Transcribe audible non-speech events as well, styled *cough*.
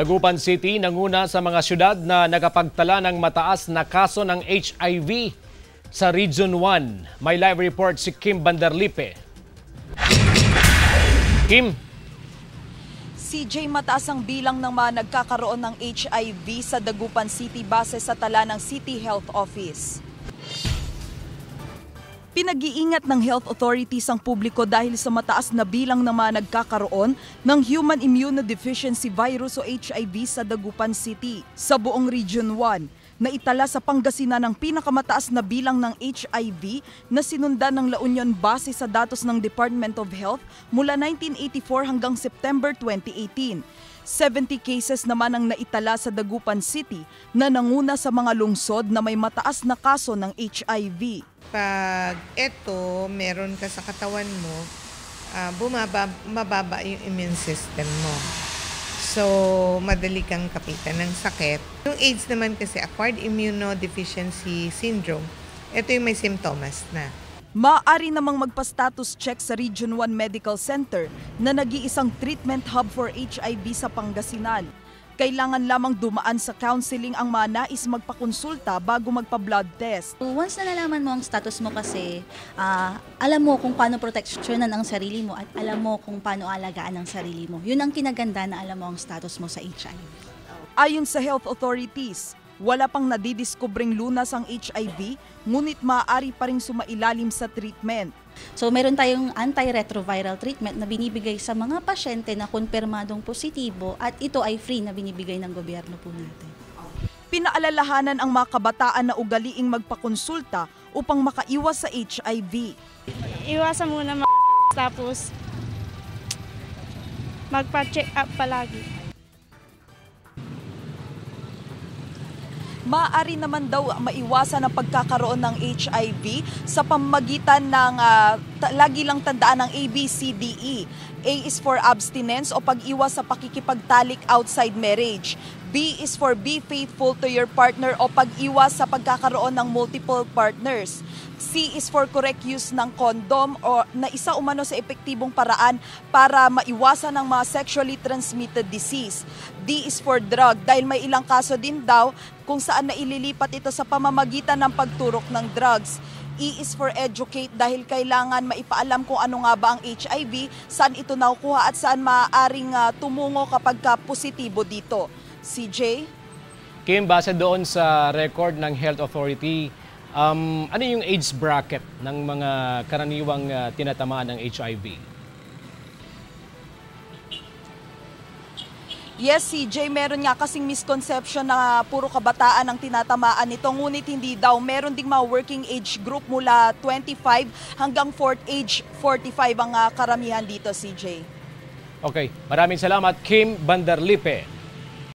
Dagupan City nanguna sa mga syudad na nakapagtala ng mataas na kaso ng HIV sa Region 1. May live report si Kim Banderlipe. Kim, CJ mataas ang bilang ng mga nagkakaroon ng HIV sa Dagupan City base sa tala ng City Health Office. Pinag-iingat ng health authorities ang publiko dahil sa mataas na bilang ng mga nagkakaroon ng Human Immunodeficiency Virus o HIV sa Dagupan City. Sa buong Region 1, naitala sa Pangasinan ang pinakamataas na bilang ng HIV na sinundan ng La Union base sa datos ng Department of Health mula 1984 hanggang September 2018. 70 cases naman ang naitala sa Dagupan City na nanguna sa mga lungsod na may mataas na kaso ng HIV. Pag eto, meron ka sa katawan mo, ah, bumaba, mababa yung immune system mo. So, madali kang kapitan ng sakit. Yung AIDS naman kasi, acquired immunodeficiency syndrome, ito yung may symptoms na. Maaari namang magpa-status check sa Region 1 Medical Center na nag-iisang treatment hub for HIV sa Pangasinan. Kailangan lamang dumaan sa counseling ang mga nais magpakonsulta bago magpa-blood test. Once na nalaman mo ang status mo kasi, ah, alam mo kung paano proteksyonan ang sarili mo at alam mo kung paano alagaan ang sarili mo. Yun ang kinaganda na alam mo ang status mo sa HIV. Ayon sa health authorities, wala pang nadidiskubring lunas ang HIV, ngunit maaari pa rin sumailalim sa treatment. So meron tayong antiretroviral treatment na binibigay sa mga pasyente na kumpirmadong positibo at ito ay free na binibigay ng gobyerno po natin. Pinaalalahanan ang mga kabataan na ugaliing magpakonsulta upang makaiwas sa HIV. iwasan muna mga *laughs* tapos magpa-check up palagi. Maaari naman daw maiwasan ang pagkakaroon ng HIV sa pamamagitan ng ta- lagi lang tandaan ng ABCDE. A is for abstinence o pag-iwas sa pakikipagtalik outside marriage. B is for be faithful to your partner o pag-iwas sa pagkakaroon ng multiple partners. C is for correct use ng condom o na isa umano sa epektibong paraan para maiwasan ang mga sexually transmitted disease. D is for drug dahil may ilang kaso din daw kung saan naililipat ito sa pamamagitan ng pagturok ng drugs. E is for educate dahil kailangan maipaalam kung ano nga ba ang HIV, saan ito nakukuha at saan maaaring ah, tumungo kapag ka positibo dito. CJ? Kim, base doon sa record ng Health Authority, um, ano yung age bracket ng mga karaniwang ah, tinatamaan ng HIV? Yes, CJ, meron nga kasing misconception na puro kabataan ang tinatamaan nito. Ngunit hindi daw. Meron ding mga working age group mula 25 hanggang 4th age 45 ang ah, karamihan dito, CJ. Okay, maraming salamat Kim Banderlipe